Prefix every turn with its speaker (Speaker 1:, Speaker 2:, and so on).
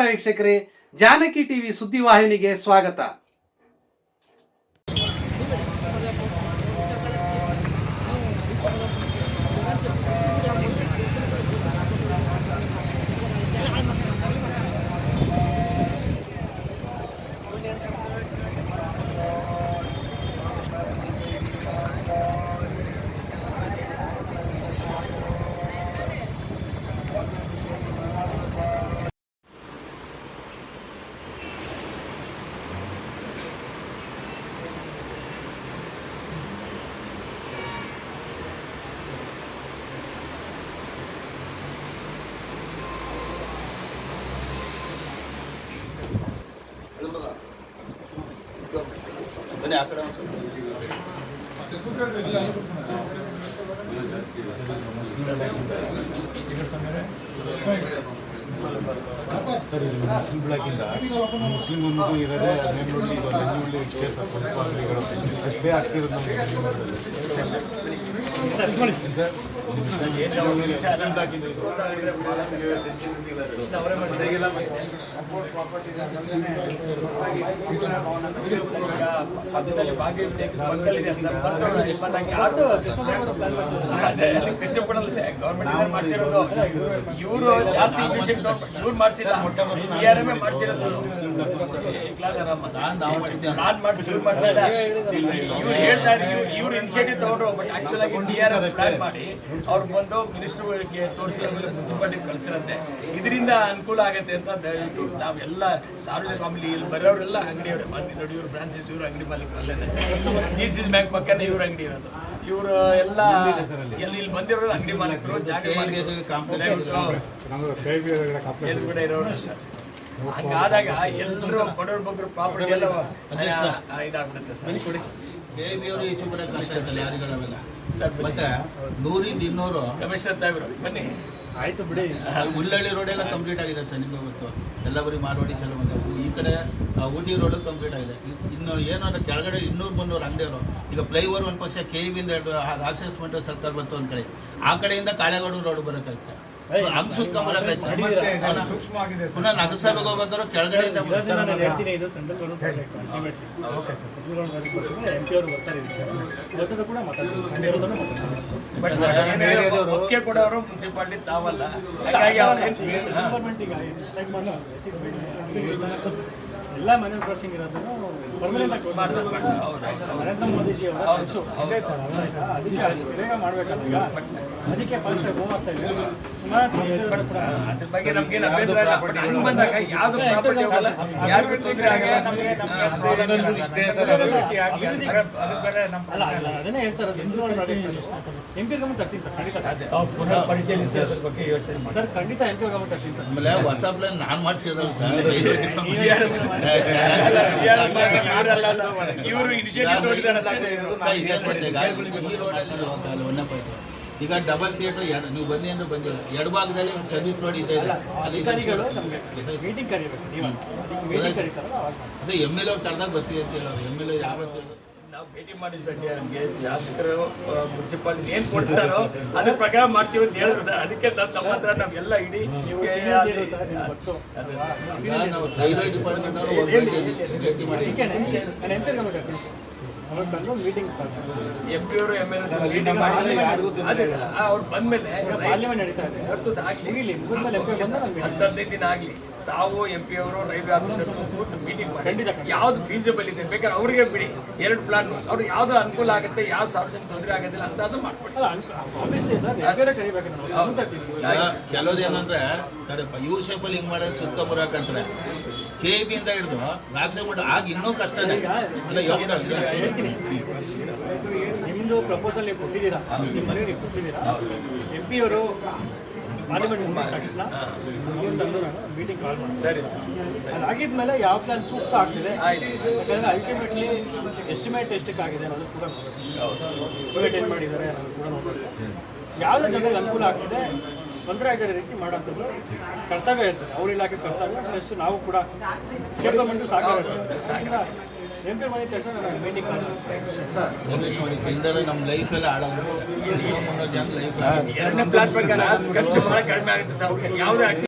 Speaker 1: ನಮಸ್ಕಾರ ವೀಕ್ಷಕರೇ ಜಾನಕಿ ಟಿವಿ ಸುದ್ದಿವಾಹಿನಿಗೆ ಸ್ವಾಗತ.
Speaker 2: ಬನ್ನಿ ಆ ಕಡೆ ಒಂದು ಸ್ವಲ್ಪ
Speaker 3: ಸರ್ ಇದು ಮುಸ್ಲಿಂ ಬ್ಲಾಕಿಂದ ಮುಸ್ಲಿಂ ಒಂದು ಇರೋದೇ ನೆನ್ನುಳ್ಳಿ ಈಗ ಬೆಂಗಳೂರಲ್ಲಿ ಕೇಸ್ ಅಂಗಡಿಗಳು ಅಷ್ಟೇ ಆಗ್ತಿರೋದು ನಮಗೆ
Speaker 4: ಕೃಷ್ಣಪುರದಲ್ಲಿ ಗೌರ್ಮೆಂಟ್ ಮಾಡಿಸಿರೋದು. ಇವರು ಜಾಸ್ತಿ ಇವ್ರು ಮಾಡಿಸಿಲ್ಲ. ಬಿ ಆರ್ ಎಂ ಮಾಡಿಸಿರೋದು.
Speaker 2: ನಾನ್ ನಾವು ಮಾಡಿದ್ದೆ.
Speaker 4: ನಾನ್ ಮಾಡಿಸಿ ಇವ್ರು ಮಾಡಿಸಿಲ್ಲ. ಇವ್ರು ಹೇಳ್ತಾ ಇವ್ರು ಇನಿಷಿಯೇಟಿವ್ ತಗೊಂಡ್ರು ಬಟ್ ಆಕ್ಚುಲ್ ಆಗಿ ಡಿ ಆರ್ ಎಂ ಪ್ಲಾನ್ ಮಾಡಿ ಅವ್ರು ಬಂದು ಮಿನಿಸ್ಟ್ರಿಗೆ ತೋರಿಸಿ ಆಮೇಲೆ ಮುನ್ಸಿಪಾಲಿಟಿ ಕಳಿಸಿರಂತೆ. ಇದರಿಂದ ಅನುಕೂಲ ಆಗುತ್ತೆ ಅಂತ ದಯವಿಟ್ಟು ನಾವೆಲ್ಲ ಸಾರ್ವಜನಿಕ ಆಮೇಲೆ ಇಲ್ಲಿ ಬರೋರೆಲ್ಲ ಅಂಗಡಿಯವ್ರೆ. ಮಂದಿ ನೋಡಿ ಇವರು ಫ್ರಾನ್ಸಿಸ್ ಇವ್ರು ಅಂಗಡಿ ಮಾಲೀಕರಲ್ಲೇ ಡಿ ಸಿ ಬ್ಯಾಂಕ್ ಪಕ್ಕನೇ ಇವ್ರ ಅಂಗಡಿ ಇರೋದು. ಇವರು ಎಲ್ಲ ಎಲ್ಲಿ ಇಲ್ಲಿ ಬಂದಿರೋ ಅಂಗಡಿ ಮಾಲೀಕರು ಜಾಗ ಇರೋರು. ಹಂಗಾದಾಗ ಎಲ್ಲರೂ ಬಡವ್ರ ಬಗ್ಗರು ಪ್ರಾಪರ್ಟಿ ಎಲ್ಲ ಇದಾಗ್ಬಿಡುತ್ತೆ ಸರ್.
Speaker 2: ದೇವಿಯವರು ಈಚೆ ಬರೋಕೆ ಕಷ್ಟ ಆಯ್ತಲ್ಲ ಯಾರಿಗಳವೆಲ್ಲ
Speaker 4: ಸರ್
Speaker 2: ಮತ್ತೆ ನೂರಿಂದ ಇನ್ನೂರು
Speaker 4: ರಮೇಶ್ ಸಾಹೇಬ್ರು ಬನ್ನಿ.
Speaker 3: ಆಯ್ತು ಬಿಡಿ.
Speaker 2: ಉಳ್ಳಳ್ಳಿ ರೋಡ್ ಎಲ್ಲ ಕಂಪ್ಲೀಟ್ ಆಗಿದೆ ಸರ್, ನಿಮ್ಗೆ ಗೊತ್ತು. ಎಲ್ಲ ಬರೀ ಮಾರ್ವಾಡಿ ಸಲ ಬಂದೆ ಈ ಕಡೆ ಊಟಿ ರೋಡು ಕಂಪ್ಲೀಟ್ ಆಗಿದೆ. ಇನ್ನು ಏನಾದ್ರೆ ಕೆಳಗಡೆ ಇನ್ನೂರು, ಮುನ್ನೂರು ಅಂಗಡಿಯವರು ಈಗ ಫ್ಲೈಓವರ್ ಒಂದು ಪಕ್ಷ ಕೆ ಬಿಂದ ಹಿಡಿದು ರಾಕ್ಷಸ್ ಮಂಟ್ರ ಸರ್ಕಾರ ಬಂತು ಒಂದು ಕಡೆ. ಆ ಕಡೆಯಿಂದ ಕಾಳೆಗೋಡು ರೋಡ್ ಬರೋಕ್ಕಾಯ್ತು? ಪುನಃ ನಗರಸಭೆಗೆ ಹೋಗ್ಬೇಕಾದ್ರೆ ಕೆಳಗಡೆಯಿಂದ
Speaker 5: ನಾನು ಹೇಳ್ತೀನಿ ಇದು central government project okay. Sir central government ಬರ್ತಾರೆ ಎಂ ಪಿ ಅವರು ಬರ್ತಾರೆ ಇದಕ್ಕೆ ಕೂಡ ಮಾತಾಡ್ತೀನಿ.
Speaker 4: ಬಟ್ ಒಪ್ಪಿಗೆ ಕೊಡೋರು ಮುನ್ಸಿಪಾಲಿಟಿ ತಾವಲ್ಲ. ಹಾಗಾಗಿ.
Speaker 5: ಗೌರ್ಮೆಂಟ್ ಈಗ ಎಲ್ಲ ಮನೆ ಕ್ರಾಸಿಂಗ್ ಇರೋದನ್ನು ಪರ್ಮನೆಂಟ್ ಆಗಿ
Speaker 4: ಮಾಡ್ತಾರೆ.
Speaker 5: ನರೇಂದ್ರ ಮೋದಿಜಿ ಅವರ ಅದಕ್ಕೆ ಅಷ್ಟು ಬೇಗ ಮಾಡ್ಬೇಕಲ್ಲ ಈಗ. ಅದಕ್ಕೆ ಫಸ್ಟ್ ಹೋಗ್ತಾ
Speaker 4: ಅದ್ರ ಬಗ್ಗೆ ನಮ್ಗೇನು ಅಭ್ಯಂತರ ಇಲ್ಲ. ಬಟ್ ಹಂಗ್ ಬಂದಾಗ ಯಾವ್ದು ಪ್ರಾಪರ್ಟಿ ಹೋಗಲ್ಲ. ಯಾರಿಗೂ ತೊಂದರೆ ಆಗಲ್ಲ.
Speaker 5: ಅಲ್ಲ ಅಲ್ಲ ಅದನ್ನೇ ಹೇಳ್ತಾರೆ ತರ್ತೀನಿ ಸರ್ ಖಂಡಿತ.
Speaker 4: ಪುನಃ ಪರಿಶೀಲಿಸಿ ಅದ್ರ ಬಗ್ಗೆ ಯೋಚನೆ ಮಾಡಿ.
Speaker 5: ಸರ್ ಖಂಡಿತ ತರ್ತೀನಿ ಸರ್.
Speaker 2: ಆಮೇಲೆ ಹೊಸ ಪ್ಲಾನ್ ನಾನು ಮಾಡಿಸಿದಲ್ಲ ಸರ್.
Speaker 4: ಇವರು ಇನಿಷಿಯೇಟಿವ್ ನೋಡಿದಾರೆ ಅಷ್ಟೇ
Speaker 2: ಈಗ ಡಬಲ್ ಥಿಯೇಟರ್ ಎರಡು ನೀವು ಬನ್ನಿ ಅಂದ್ರೆ ಬಂದಿಲ್ಲ ಎಡಭಾಗದಲ್ಲಿ ಒಂದು ಸರ್ವಿಸ್ ರೋಡ್ ಇದೆ. ಅಲ್ಲಿ ಅದೇ ಎಂ ಎಲ್ ಅವ್ರು ಕರೆದಾಗ ಬರ್ತೀವಿ ಅಂತ ಹೇಳೋರು ಎಂ ಎಲ್ ಎ ಯಾವತ್ತು
Speaker 4: ನಾವು ಭೇಟಿ ಮಾಡಿದ್ವಿ ನಮಗೆ ಶಾಸಕರು ಮುನ್ಸಿಪಾಲಿಟಿ ಏನು ಕೊಡ್ತಾರೋ ಅದ್ರ ಪ್ರಕಾರ ಮಾಡ್ತೀವಿ ಅಂತ ಹೇಳಿದ್ರು ಸರ್ ಅದಕ್ಕೆ ನಾವು ತಮ್ಮ ಹತ್ರ ನಾವೆಲ್ಲ ಇಡೀ
Speaker 5: ನೀವು
Speaker 4: ಅದೇ
Speaker 2: ರೈಲ್ವೆ ಡಿಪಾರ್ಟ್ಮೆಂಟ್ ಅವರು ಭೇಟಿ ಮಾಡಿ
Speaker 5: ಎಂ ಪಿ
Speaker 4: ಅವರು ಎಂ ಎಲ್ ಅವ್ರು ಬಂದ್ಮೇಲೆ ಹದಿನೈದು ದಿನ ಆಗಲಿ. ತಾವು ಎಂ ಪಿ ಅವರು ರೈಲ್ವೆ ಆಫೀಸರ್ ಕೂತು ಮೀಟಿಂಗ್ ಮಾಡಿ. ಯಾವ್ದು ಫೀಸಿಬಲ್ ಇದೆ? ಬೇಕಾದ್ರೆ ಅವರಿಗೆ ಬಿಡಿ. ಎರಡು ಪ್ಲಾನ್ ಅವ್ರು ಯಾವ್ದು ಅನುಕೂಲ ಆಗುತ್ತೆ ಯಾವ ಸಾರ್ವಜನಿಕ ತೊಂದರೆ ಆಗೋದಿಲ್ಲ ಅಂತ ಅದು
Speaker 5: ಸರ್.
Speaker 2: ಕೆಲವ್ರು ಏನಂದ್ರೆ ಯು ಶೇಪಲ್ಲಿ ಹಿಂಗ್ ಮಾಡೋದು ಸುತ್ಕೊಂಬರಕಂತಾರೆ ಕೆ ಬಿ ಇಂದ ಹಿಡಿದು ರಾಕ್ಷಮಠ ಆಗ ಇನ್ನೂ ಕಷ್ಟನೇ. ಅಲ್ಲ
Speaker 5: ಹೇಳ್ತೀನಿ ನಿಮ್ಮದು ಪ್ರಪೋಸಲ್ ನೀವು ಕೊಟ್ಟಿದ್ದೀರಾ? ನಿಮ್ಮ ಮನೆಗೆ ನೀವು ಕೊಟ್ಟಿದ್ದೀರಾ? ಎಂ ಪಿ ಅವರು ಪಾರ್ಲಿಮೆಂಟ್ ಮುಗಿದ ತಕ್ಷಣ ತಂದು ನಾನು ಮೀಟಿಂಗ್ ಕಾಲ್ ಮಾಡಿ
Speaker 4: ಸರಿ ಸರ್.
Speaker 5: ಆಗಿದ್ಮೇಲೆ ಯಾವ ಪ್ಲಾನ್ ಸೂಕ್ತ ಆಗ್ತಿದೆ? ಯಾಕಂದರೆ ಅಲ್ಟಿಮೇಟ್ಲಿ ಎಸ್ಟಿಮೇಟ್ ಎಷ್ಟಕ್ಕೆ ಆಗಿದೆ ಅನ್ನೋದು ಕೂಡ ಎಸ್ಟಿಮೇಟ್ ಏನು ಮಾಡಿದ್ದಾರೆ ಅನ್ನೋದು ಕೂಡ ನೋಡಬೇಕು. ಯಾವುದೇ ಜನರಿಗೆ ಅನುಕೂಲ ಆಗ್ತಿದೆ ತೊಂದರೆ ಆಗೋ ರೀತಿ ಮಾಡೋಂಥದ್ದು ಕರ್ತವ್ಯ ಇರ್ತದೆ. ಅವ್ರ ಇಲಾಖೆ ಕರ್ತವ್ಯ ಪ್ಲಸ್ ನಾವು ಕೂಡ ಕ್ಷೇತ್ರ ಗೌರ್ಮೆಂಟು
Speaker 2: ಸಾಕಾರ ನೋಡಿ ನಮ್ಮ ಲೈಫ್ ಎಲ್ಲ ಹಾಳಾಗುತ್ತೆ. ಲೈಫ್
Speaker 4: ಕಡಿಮೆ ಆಗುತ್ತೆ ಸರ್. ಯಾವುದೇ